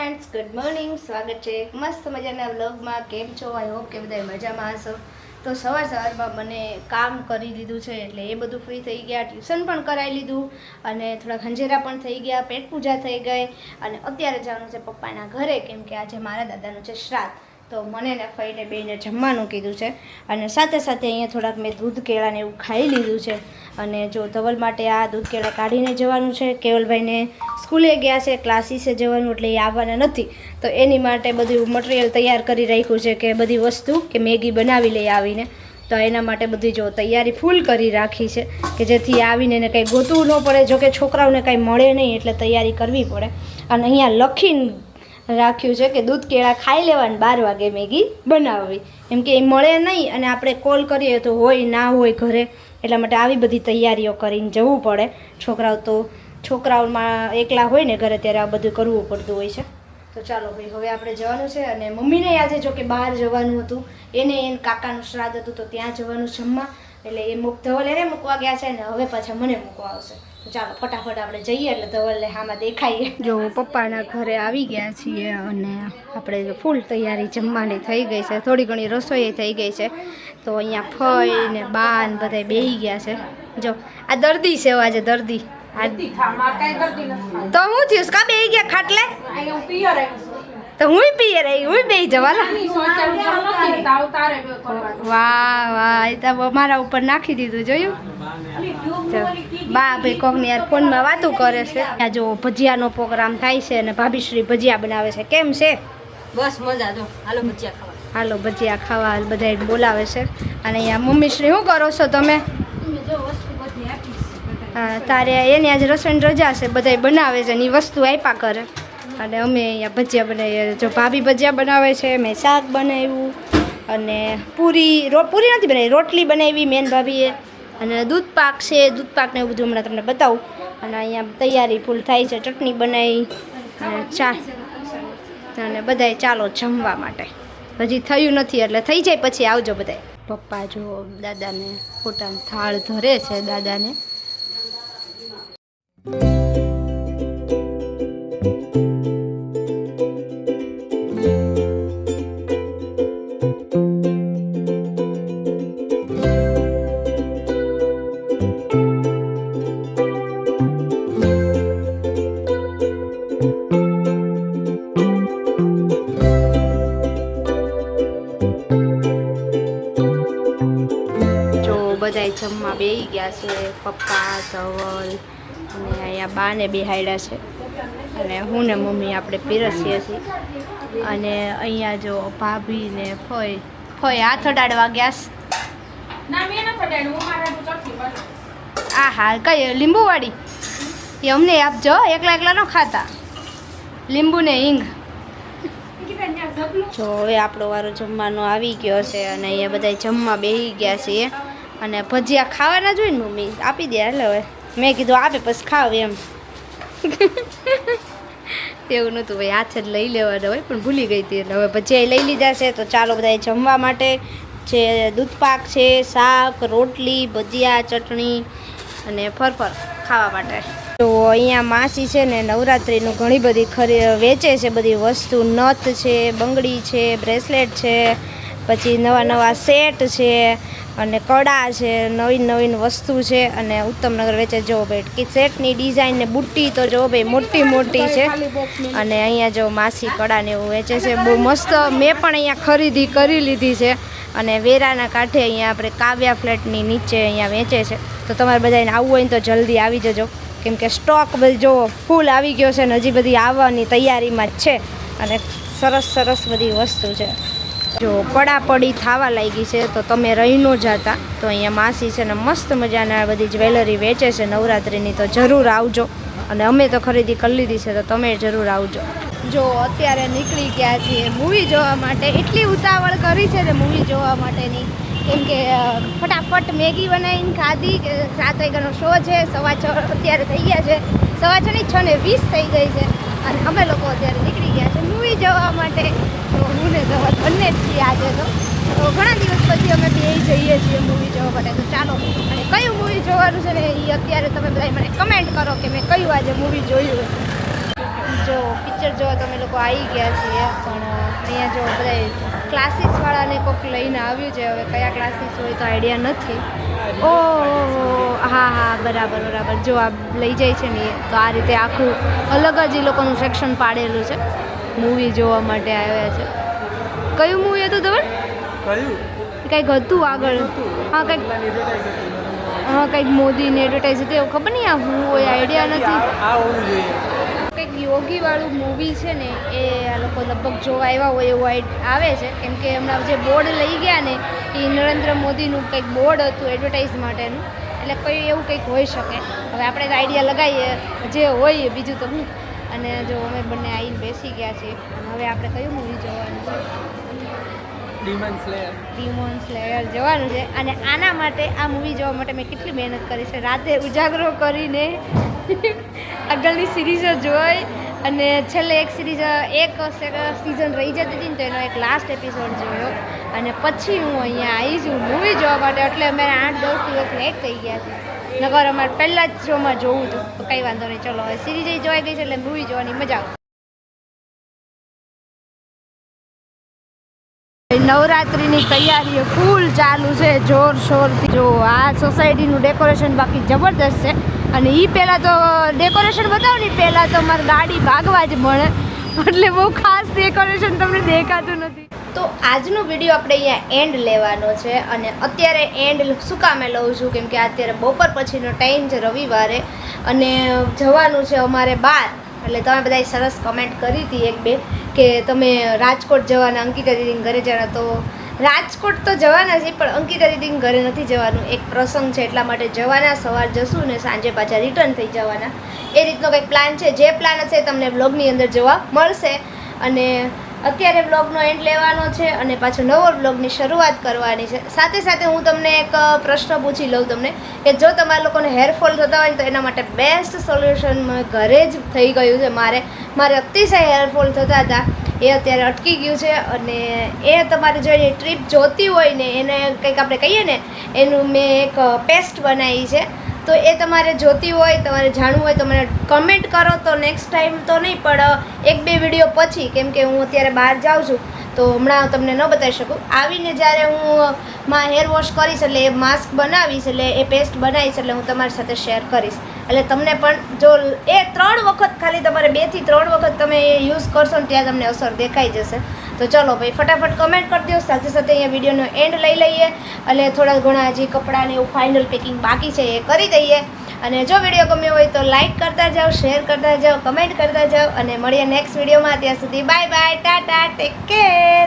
Friends good morning સ્વાગત છે. એક મસ્ત મજાના વ્લોગમાં કેમ છો? આઈ હોપ કે બધા મજામાં હશો. તો સવાર સવારમાં મને કામ કરી લીધું છે, એટલે એ બધું ફ્રી થઈ ગયા. ટ્યુશન પણ કરાવી લીધું અને થોડા ખંજેરા પણ થઈ ગયા. પેટ પૂજા થઈ ગઈ અને અત્યારે જવાનું છે પપ્પાના ઘરે, કેમ કે આજે મારા દાદાનું છે શ્રાદ્ધ. તો મને ને ફઈને બેને જમવાનું કીધું છે. અને સાથે સાથે અહીંયા થોડાક મેં દૂધ કેળાને એવું ખાઈ લીધું છે. અને જો ધવલ માટે આ દૂધ કેળા કાઢીને જવાનું છે. કેવલભાઈને સ્કૂલે ગયા છે, ક્લાસીસે જવાનું એટલે એ આવવાના નથી. તો એની માટે બધું મટીરિયલ તૈયાર કરી રાખ્યું છે કે બધી વસ્તુ કે મેગી બનાવી લઈ આવીને. તો એના માટે બધી જો તૈયારી ફૂલ કરી રાખી છે કે જેથી આવીને એને કંઈ ગોતવું ન પડે. જો કે છોકરાઓને કાંઈ મળે નહીં એટલે તૈયારી કરવી પડે. અને અહીંયા લખીને રાખ્યું છે કે દૂધ કેળા ખાઈ લેવાને બાર વાગે મેગી બનાવવી. એમ કે એ મળે નહીં અને આપણે કોલ કરીએ તો હોય, ના હોય ઘરે. એટલા માટે આવી બધી તૈયારીઓ કરીને જવું પડે. છોકરાઓ તો, છોકરાઓમાં એકલા હોય ને ઘરે ત્યારે આ બધું કરવું પડતું હોય છે. તો ચાલો ભાઈ, હવે આપણે જવાનું છે અને મમ્મીને આજે જો કે બહાર જવાનું હતું, એને એને કાકાનું શ્રાદ્ધ હતું તો ત્યાં જવાનું જમવા એટલે એ મુક ધવલ એને મૂકવા ગયા છે ને હવે પાછા મને મૂકવા આવશે. તો ચાલો ફટાફટ આપણે જઈએ એટલે ધવલને હામાં દેખાઈએ. જો પપ્પાના ઘરે આવી ગયા છીએ અને આપણે ફૂલ તૈયારી જમવાની થઈ ગઈ છે. થોડી ઘણી રસોઈ થઈ ગઈ છે. તો અહીંયા ફઈ ને બા ને બધા બેહી ગયા છે. જો આ દર્દી છે આજે દર્દી. તો હું થયું? કા બેહી ગયા ખાટલે? તો હું પીએ રહી હું બે જવાલા વાહ વાહ એ તો મારા ઉપર નાખી દીધું જોયું? બા ભાઈ કોકની યાર ફોનમાં વાતો કરે છે. ત્યાં જો ભજીયાનો પ્રોગ્રામ થાય છે અને ભાભીશ્રી ભજીયા બનાવે છે. કેમ છે? બસ મજા જો. હાલો ભજીયા ખાવા. હાલો ભજીયા ખાવા બધા બોલાવે છે. અને અહીંયા મમ્મી શ્રી શું કરો છો તમે? હા, તારે એની આજે રસોઈની રજા છે બધા બનાવે છે એની વસ્તુ આપ્યા કરે. અને અમે અહીંયા ભજીયા બનાવીએ જો ભાભી ભજીયા બનાવે છે, મેં શાક બનાવ્યું અને પૂરી પૂરી નથી બનાવી, રોટલી બનાવી મેન ભાભીએ. અને દૂધ પાક છે, દૂધ પાકને એવું બધું હમણાં તમને બતાવું. અને અહીંયા તૈયારી ફૂલ થાય છે, ચટણી બનાવી અને ચા અને બધાય ચાલો જમવા માટે. હજી થયું નથી, એટલે થઈ જાય પછી આવજો બધાય. પપ્પા જો દાદાને પોતાનો થાળ ધરે છે દાદાને. જમવા ગયા છે પપ્પા ધવલ અને અહીંયા બાને બિહાડ્યા છે. અને હું ને મમ્મી આપણે પીરસીએ છીએ. અને અહીંયા જો ભાભી ને ફોય ફોય હાથ અડાડવા ગયા છે. આ હા કઈ લીંબુવાળી એ અમને આપજો એકલા એકલા ન ખાતા. લીંબુ ને હિંગ. જો હવે આપણો વારો જમવાનો આવી ગયો છે અને અહીંયા બધા જમવા બેસી ગયા છીએ. અને ભજીયા ખાવાના જોઈએ ને મમ્મી, આપી દે એટલે હવે. મેં કીધું આપે પછી ખાવ એમ. તેવું નહોતું, ભાઈ, હાથે જ લઈ લેવાના હોય, પણ ભૂલી ગઈ હતી એટલે. હવે ભજીયા લઈ લીધા છે, તો ચાલો બધા જમવા માટે જે દૂધપાક છે, શાક, રોટલી, ભજીયા, ચટણી અને ફરફર ખાવા માટે. તો અહીંયા માસી છે ને નવરાત્રિનું ઘણી બધી ખરી, વેચે છે બધી વસ્તુ, નથ છે, બંગડી છે, બ્રેસલેટ છે પછી નવા નવા સેટ છે અને કડા છે, નવીન નવીન વસ્તુ છે અને ઉત્તમનગર વેચે જો ભાઈ. કે સેટની ડિઝાઇન ને બુટ્ટી તો જો ભાઈ, મોટી મોટી છે. અને અહીંયા જો માસી કડાને એવું વેચે છે. બહુ મસ્ત, મેં પણ અહીંયા ખરીદી કરી લીધી છે. અને વેરાના કાંઠે અહીંયા આપણે કાવ્યા ફ્લેટની નીચે અહીંયા વેચે છે. તો તમારે બધાને આવવું હોય ને તો જલ્દી આવી જજો. કેમ કે સ્ટોક બધી, જો ફૂલ આવી ગયો છે ને હજી બધી આવવાની તૈયારીમાં જ છે. અને સરસ સરસ બધી વસ્તુ છે. જો પડાપડી થવા લાગી છે, તો તમે રહી ન જાતા. તો અહીંયા માસી છે ને મસ્ત મજાના બધી જ્વેલરી વેચે છે, નવરાત્રિની. તો જરૂર આવજો. અને અમે તો ખરીદી કરી લીધી છે, તો તમે જરૂર આવજો. જો અત્યારે નીકળી ગયા છીએ મૂવી જોવા માટે. એટલી ઉતાવળ કરી છે ને મૂવી જોવા માટેની. કેમ કે ફટાફટ મેગી બનાવીને ખાધી કે સાત વાગ્યાનો શો છે, સવા છ અત્યારે થઈ ગયા છે. સવા છ ની છ ને વીસ થઈ ગઈ છે. અને અમે લોકો અત્યારે નીકળી ગયા છે મૂવી જવા માટે. તો હું ને ધવલ બંને જ છીએ આજે તો. તો ઘણા દિવસ પછી અમે બે જઈએ છીએ મૂવી જોવા માટે. તો ચાલો, અને કયું મૂવી જોવાનું છે ને એ અત્યારે તમે બધા મને કમેન્ટ કરો કે મેં કયું આજે મૂવી જોયું જો પિક્ચર જોવા તમે લોકો આવી ગયા છીએ, પણ અહીંયા જો બધા ક્લાસીસવાળાને કોઈક લઈને આવ્યું છે. હવે કયા ક્લાસીસ હોય તો આઈડિયા નથી. ઓ હા હા બરાબર બરાબર. જો આ લઈ જાય છે ને તો આ રીતે આખું અલગ જ એ લોકોનું સેક્શન પાડેલું છે. મૂવી જોવા માટે આવ્યા છે. કયું મૂવી હતું તમે કયું? કંઈક હતું આગળ. હા કંઈક હા કંઈક મોદીની એડવર્ટાઈઝ હતી એવું ખબર નહીં આ હું હોય આઈડિયા નથી. આ હોવું જોઈએ. કંઈક યોગીવાળું મૂવી છે ને એ આ લોકો લગભગ જોવા આવ્યા હોય એવું આઈડ આવે છે. કેમ કે હમણાં જે બોર્ડ લઈ ગયા ને એ નરેન્દ્ર મોદીનું કંઈક બોર્ડ હતું એડવર્ટાઇઝ માટેનું. એટલે કોઈ એવું કંઈક હોઈ શકે. હવે આપણે તો આઈડિયા લગાવીએ જે હોય બીજું તો હું. અને જો અમે બંને આવીને બેસી ગયા છીએ અને હવે આપણે કયું મૂવી જોવાનું છે? ડિમન સ્લેયર ડીમોન સ્લેયર જવાનું છે. અને આના માટે આ મૂવી જોવા માટે મેં કેટલી મહેનત કરી છે. રાતે ઉજાગરો કરીને આગળની સિરીઝો જોઈ અને છેલ્લે એક સિરીઝ એક સિઝન રહી જતી હતી ને તો એનો એક લાસ્ટ એપિસોડ જોયો. અને પછી હું અહીંયા આવી છું મૂવી જોવા માટે, એટલે અમે આઠ દસ દિવસ લેટ થઈ ગયા છે. નગર અમારે પહેલાં જ શોમાં જોવું હતું. તો કંઈ વાંધો નહીં. ચલો, હવે સિરીઝ જોઈ ગઈ છે એટલે મૂવી જોવાની મજા આવશે. નવરાત્રિની તૈયારીઓ ફૂલ ચાલુ છે. જોર શોરથી જો આ સોસાયટીનું ડેકોરેશન બાકી જબરદસ્ત છે. અને એ પહેલાં તો ડેકોરેશન બતાવો ને પહેલાં તો મારે ગાડી ભાગવા જ મળે. એટલે બહુ ખાસ ડેકોરેશન તમને દેખાતું નથી. તો આજનો વીડિયો આપણે અહીંયા એન્ડ લેવાનો છે અને અત્યારે એન્ડ શું કામે લઉં છું? કેમ કે અત્યારે બપોર પછીનો ટાઈમ છે રવિવારે અને જવાનું છે અમારે બહાર એટલે તમે બધાએ સરસ કમેન્ટ કરી હતી એક બે કે તમે રાજકોટ જવાના અંકિતા દીદીને ઘરે જવાના તો રાજકોટ તો જવાના છે, પણ અંકિતા દીદીને ઘરે નથી જવાનું. એક પ્રસંગ છે એટલા માટે જવાના, સવાર જશું ને સાંજે પાછા રિટર્ન થઈ જવાના. એ રીતનો કંઈક પ્લાન છે. જે પ્લાન હશે તમને બ્લોગની અંદર જોવા મળશે. અને અત્યારે બ્લોગનો એન્ડ લેવાનો છે અને પાછો નવો બ્લોગની શરૂઆત કરવાની છે. સાથે સાથે હું તમને એક પ્રશ્ન પૂછી લઉં તમને કે જો તમારા લોકોને હેરફોલ થતા હોય તો એના માટે બેસ્ટ સોલ્યુશન ઘરે જ થઈ ગયું છે. મારે મારે અતિશય હેરફોલ થતા હતા. એ અત્યારે અટકી ગયું છે અને એ તમારે જો ટ્રીપ જોતી હોય ને, એને કંઈક આપણે કહીએ ને, એનું મેં એક પેસ્ટ બનાવી છે. તો એ તમારે જોતી હોય, તમારે જાણવું હોય, તો મને કમેન્ટ કરો. તો નેક્સ્ટ ટાઈમ તો નહીં, પણ એક બે વીડિયો પછી, કેમ કે હું અત્યારે બહાર જાઉં છું તો હમણાં તમને ન બતાવી શકું. આવીને જ્યારે હું માં હેર વોશ કરીશ એટલે એ માસ્ક બનાવીશ એટલે એ પેસ્ટ બનાવીશ એટલે હું તમારી સાથે શેર કરીશ. એટલે તમને પણ જો એ ત્રણ વખત ખાલી તમારે બેથી ત્રણ વખત તમે એ યુઝ કરશો ને ત્યાં તમને અસર દેખાઈ જશે. તો ચલો ભાઈ, ફટાફટ કમેન્ટ કરી દો સાથે સાથે અહીંયા વિડીયોનો એન્ડ લઈ લઈએ. એટલે થોડા ઘણા હજી કપડાને એવું ફાઇનલ પેકિંગ બાકી છે એ કરી દઈએ. અને જો વીડિયો ગમ્યો હોય તો લાઇક કરતા જાઓ શેર કરતા જાઓ કમેન્ટ કરતા જાઓ અને મળીએ નેક્સ્ટ વિડીયોમાં. ત્યાં સુધી bye bye tata take care